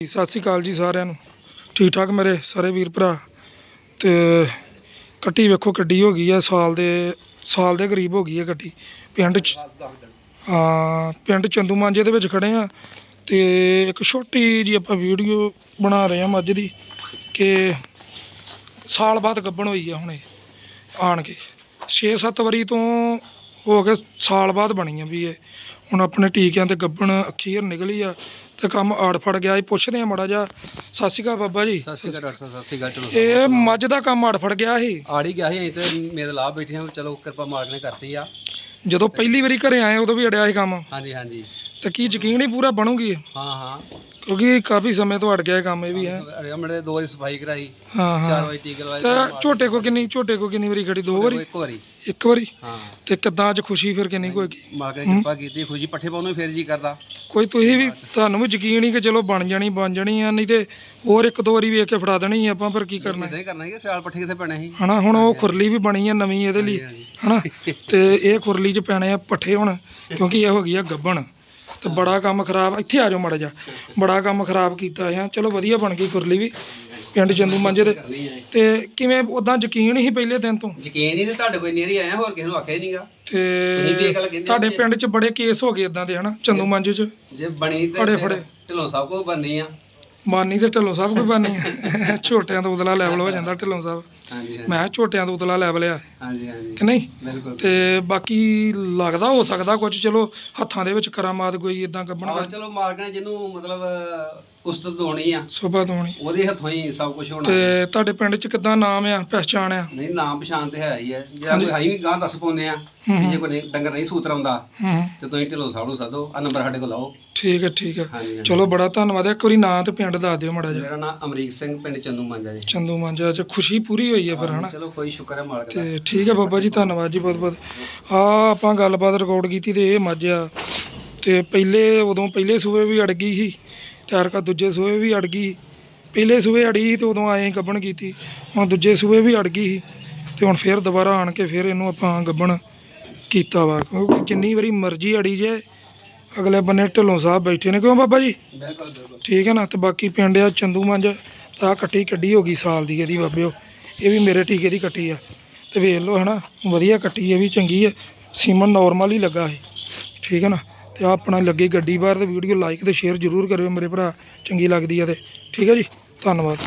ਸਤਿ ਸ਼੍ਰੀ ਅਕਾਲ ਜੀ ਸਾਰਿਆਂ ਨੂੰ। ਠੀਕ ਠਾਕ ਮੇਰੇ ਸਾਰੇ ਵੀਰ ਭਰਾ। ਤੇ ਕੱਟੀ ਵੇਖੋ ਕੱਡੀ ਹੋ ਗਈ ਆ, ਸਾਲ ਦੇ ਸਾਲ ਦੇ ਕਰੀਬ ਹੋ ਗਈ ਹੈ ਕੱਟੀ। ਪਿੰਡ ਚ ਹਾਂ, ਪਿੰਡ ਚੰਦੂ ਮਾਂਜੇ ਦੇ ਵਿੱਚ ਖੜੇ ਆ। ਤੇ ਇੱਕ ਛੋਟੀ ਜੀ ਆਪਾਂ ਵੀਡੀਓ ਬਣਾ ਰਹੇ ਆ ਮੱਝ ਦੀ ਕਿ ਸਾਲ ਬਾਅਦ ਗੱਭਣ ਹੋਈ ਆ ਹੁਣੇ ਆਣ ਕੇ। 6-7 ਵਾਰੀ ਤੋਂ ਹੋ ਕੇ ਸਾਲ ਬਾਅਦ ਬਣੀ ਆ ਵੀ ਇਹ। ਹੁਣ ਆਪਣੇ ਟੀਕਿਆਂ ਤੇ ਗੱਭਣ ਅਖੀਰ ਨਿਕਲੀ ਆ ਤੇ ਕੰਮ ਆੜ ਫੜ ਗਿਆ। ਇਹ ਪੁੱਛਦੇ ਆ ਮੜਾ ਜਾ ਸਤਿ ਸ਼੍ਰੀ ਅਕਾਲ ਬਾਬਾ ਜੀ। ਸਤਿ ਸ਼੍ਰੀ ਅਕਾਲ ਡਾਕਟਰ ਸਾਹਿਬ ਸਤਿ ਸ਼੍ਰੀ ਅਕਾਲ। ਚਲੋ ਇਹ ਮੱਝ ਦਾ ਕੰਮ ਆੜ ਫੜ ਗਿਆ ਸੀ। ਆੜੀ ਗਿਆ ਸੀ ਅਸੀਂ ਤੇ ਮੇਰੇ ਲਾਭ ਬੈਠੇ ਹਾਂ। ਚਲੋ ਕਿਰਪਾ ਮਾਲਕ ਨੇ ਕਰਤੀ ਆ। ਜਦੋਂ ਪਹਿਲੀ ਵਾਰੀ ਘਰੇ ਆਏ ਉਦੋਂ ਵੀ ਅੜਿਆ ਸੀ ਕੰਮ। ਹਾਂਜੀ ਹਾਂਜੀ। ਤੇ ਕੀ ਯਕੀਨ ਹੀ ਪੂਰਾ ਬਣੂਗੀ ਇਹ? ਹਾਂ ਹਾਂ। ਕਿਉਂਕਿ ਕਾਫੀ ਸਮੇਂ ਤੋਂ ਅੜ ਗਿਆ ਇਹ ਕੰਮ ਇਹ ਵੀ ਹੈ। ਅਰੇ ਦੋ ਵਾਰੀ ਸਫ਼ਾਈ ਕਰਾਈ। ਹਾਂ ਹਾਂ। ਵਾਰੀ ਟੀਕੇ ਲਵਾਏ ਤੇ ਝੋਟੇ ਕੋ ਕਿੰਨੀ ਝੋਟੇ ਕੋ ਕਿੰਨੀ ਵਾਰੀ ਖੜੀ? ਦੋ ਵਾਰੀ? ਇੱਕ ਵਾਰੀ। ਇੱਕ ਵਾਰੀ? ਹਾਂ। ਤੇ ਕਿੱਦਾਂ ਅੱਜ ਖੁਸ਼ੀ ਫਿਰ ਕਿੰਨੀ ਕੋਈ ਮਾਲਕ ਨੇ ਕਿਰਪਾ ਕੀਤੀ ਖੁਸ਼ੀ ਪੱਠੇ ਪਾਉਣ ਨੂੰ ਫੇਰ ਜੀ ਕਰਦਾ। ਕੋਈ ਤੁਸੀਂ ਵੀ ਤੁਹਾਨੂੰ ਵੀ ਯਕੀਨ ਹੀ ਕਿ ਚਲੋ ਬਣ ਜਾਣੀ ਬਣ ਜਾਣੀ ਆ ਨਹੀਂ ਤੇ ਹੋਰ ਇੱਕ ਦੋ ਵਾਰੀ ਵੇਖ ਕੇ ਫੜਾ ਦੇਣੀ ਆ ਆਪਾਂ ਫਿਰ ਕੀ ਕਰਨਾ? ਇਦਾਂ ਹੀ ਕਰਨਾ ਸੀ ਕਿ ਸਿਆਲ ਪੱਠੇ ਕਿੱਥੇ ਪੈਣੇ ਸੀ? ਹਨਾ ਹੁਣ ਉਹ ਖੁਰਲੀ ਵੀ ਬਣੀ ਆ ਨਵੀਂ ਇਹਦੇ ਲਈ। ਹਨਾ? ਤੇ ਇਹ ਖੁਰਲੀ 'ਚ ਪੈਣੇ ਆ ਪੱਠੇ ਹੁਣ ਕਿਉਂਕਿ ਇਹ ਹੋ ਗਈ ਆ ਗੱਬਣ। ਤੇ ਬੜਾ ਕੰਮ ਖਰਾਬ ਇੱਥੇ ਆ ਜਾਓ ਮੜਾ ਜਾ ਬੜਾ ਕੰਮ ਖਰਾਬ ਕੀਤਾ ਆ। ਚਲੋ ਵਧੀਆ ਬਣ ਗਈ ਖੁਰਲੀ ਵੀ ਪਿੰਡ ਚੰਦੂ ਮਾਂਜੇ ਦੇ ਤੇ ਕਿਵੇਂ ਉਦਾਂ ਯਕੀਨ ਹੀ ਪਹਿਲੇ ਦਿਨ ਤੋਂ? ਯਕੀਨ ਨਹੀਂ ਤੇ ਤੁਹਾਡੇ ਕੋਈ ਨੇਰੀ ਆਇਆ ਹੋਰ ਕਿਸੇ ਨੂੰ ਆਖਿਆ ਹੀ ਨਹੀਂਗਾ। ਤੇ ਤੁਹਾਡੇ ਪਿੰਡ 'ਚ ਬੜੇ ਕੇਸ ਹੋ ਗਏ ਇਦਾਂ ਦੇ ਹਨਾ? ਚੰਦੂ ਮਾਂਜੇ 'ਚ। ਜੇ ਬਣੀ ਤੇ ਫੜੇ- ਫਿਰ ਫੜੇ। ਢਿੱਲੋਂ ਸਭ ਕੁਝ ਬੰਨੀ ਆ। ਮਾਨੀ ਤੇ ਢਿੱਲੋਂ ਸਾਹਿਬ ਕੋਈ ਬਾਨੀ ਆ। ਛੋਟਿਆਂ ਤੋਂ ਉਤਲਾ ਲੈਵਲ ਹੋ ਜਾਂਦਾ ਢਿੱਲੋਂ ਸਾਹਿਬ। ਹਾਂਜੀ ਹਾਂਜੀ। ਮੈਂ ਕਿਹਾ ਛੋਟਿਆਂ ਤੋਂ ਉਤਲਾ ਲੈਵਲ ਆ। ਹਾਂਜੀ ਹਾਂਜੀ। ਕਿ ਨਹੀਂ? ਬਿਲਕੁਲ ਤੇ ਬਾਕੀ ਲੱਗਦਾ ਹੋ ਸਕਦਾ ਕੁਝ ਚਲੋ ਹੱਥਾਂ ਦੇ ਵਿੱਚ ਕਰਾਮਾਤ ਕੋਈ ਇਦਾਂ ਗੱਬਣ ਆਹੋ ਚਲੋ ਮਾਲਕ ਨੇ ਜਿਹਨੂੰ ਮਤਲਬ ਉਸਤਤ ਦੋਣੀ ਆ। ਸੋਭਾ ਦੋਣੀ ਉਹਦੇ ਹੱਥੋਂ ਹੀ ਸਭ ਕੁਝ ਹੋਣਾ। ਤੇ ਤੁਹਾਡੇ ਪਿੰਡ 'ਚ ਕਿੱਦਾਂ ਨਾਮ ਆ ਪਹਿਚਾਣ ਆ? ਨਹੀਂ ਨਾਮ ਪਛਾਣ ਤੇ ਹੈ ਹੀ ਹੈ ਜੇ ਕੋਈ ਹਾਈ ਵੀ ਗਾਂ ਦੱਸ ਪਾਉਂਦੇ ਆ ਵੀ ਜੇ ਕੋਈ ਨਹੀਂ- ਡੰਗਰ ਨਹੀਂ ਸੂਤਰ ਆਉਂਦਾ ਹੂੰ ਤੇ ਤੁਸੀਂ ਢਿੱਲੋਂ ਸਾਹਿਬ ਨੂੰ ਸੱਦੋ ਆ ਨੰਬਰ ਸਾਡੇ ਕੋਲ ਲਾਓ ਠੀਕ ਹੈ ਠੀਕ ਹੈ। ਹਾਂਜੀ ਹਾਂਜੀ। ਚਲੋ ਬੜਾ ਧੰਨਵਾਦ ਹੈ ਇੱਕ ਵਾਰੀ ਨਾਂ ਤੇ ਪਿੰਡ ਦੱਸ ਦਿਓ ਮੜਾ ਜਿਹਾ। ਮੇਰਾ ਨਾਮ ਅਮਰੀਕ ਸਿੰਘ ਪਿੰਡ ਚੰਦੂ ਮਾਂਜਾ ਜੀ। ਚੰਦੂ ਮਾਂਜਾ 'ਚ ਖੁਸ਼ੀ ਪੂਰੀ ਹੋਈ ਹੈ ਫਿਰ ਹਨਾ? ਚਲੋ ਕੋਈ ਸ਼ੁਕਰ ਹੈ ਮਾਲਕ ਦਾ। ਤੇ ਠੀਕ ਹੈ ਬਾਬਾ ਜੀ ਧੰਨਵਾਦ ਜੀ ਬਹੁਤ ਬਹੁਤ ਆ ਆਪਾਂ ਗੱਲਬਾਤ ਰਿਕਾਰਡ ਕੀਤੀ ਤੇ ਇਹ ਮੱਝ। ਆ ਤੇ ਪਹਿਲੇ ਉਦੋਂ ਪਹਿਲੇ ਸੂਏ ਵੀ ਅੜ ਗਈ ਸੀ ਤਿਆਰ ਕਾ ਦੂਜੇ ਸੂਏ ਵੀ ਅੜ ਗਈ। ਪਹਿਲੇ ਸੂਏ ਅੜੀ ਸੀ ਤੇ ਉਦੋਂ ਆਏ ਗੱਬਣ ਕੀਤੀ। ਹੁਣ ਦੂਜੇ ਸੂਏ ਵੀ ਅੜ ਗਈ ਸੀ ਤੇ ਹੁਣ ਫੇਰ ਦੁਬਾਰਾ ਆਣ ਕੇ ਫੇਰ ਇਹਨੂੰ ਆਪਾਂ ਗੱਬਣ ਕੀਤਾ ਵਾ। ਕਿਉਂਕਿ ਜਿੰਨੀ ਵਾਰੀ ਮਰਜ਼ੀ ਅੜੀ ਜੇ ਅਗਲੇ ਬੰਨੇ ਢਿੱਲੋਂ ਸਾਹਿਬ ਬੈਠੇ ਨੇ ਕਿਉਂ ਬਾਬਾ ਜੀ? ਬਿਲਕੁਲ ਬਿਲਕੁਲ। ਠੀਕ ਹੈ ਨਾ ਤੇ ਬਾਕੀ ਪਿੰਡ ਆ ਚੰਦੂ ਮੰਜ ਤਾਂ ਕੱਟੀ ਕੱਢੀ ਹੋ ਗਈ ਸਾਲ ਦੀ ਇਹਦੀ ਬਾਬਿਓ। ਇਹ ਵੀ ਮੇਰੇ ਟੀਕੇ ਦੀ ਕੱਟੀ ਆ। ਤੇ ਵੇਖ ਲਓ ਹਨਾ ਵਧੀਆ ਕੱਟੀ ਇਹ ਵੀ ਚੰਗੀ ਹੈ ਸੀਮਨ ਨਾਰਮਲ ਹੀ ਲੱਗਾ ਹੈ ਠੀਕ ਹੈ ਨਾ ਤੇ ਆਹ ਆਪਣਾ ਲੱਗੀ ਗੱਡੀ ਬਾਹਰ ਤੇ ਵੀਡੀਓ ਲਾਈਕ ਤੇ ਸ਼ੇਅਰ ਜ਼ਰੂਰ ਕਰਿਓ ਮੇਰੇ ਭਰਾ ਚੰਗੀ ਲੱਗਦੀ ਆ ਤੇ। ਠੀਕ ਹੈ ਜੀ ਧੰਨਵਾਦ।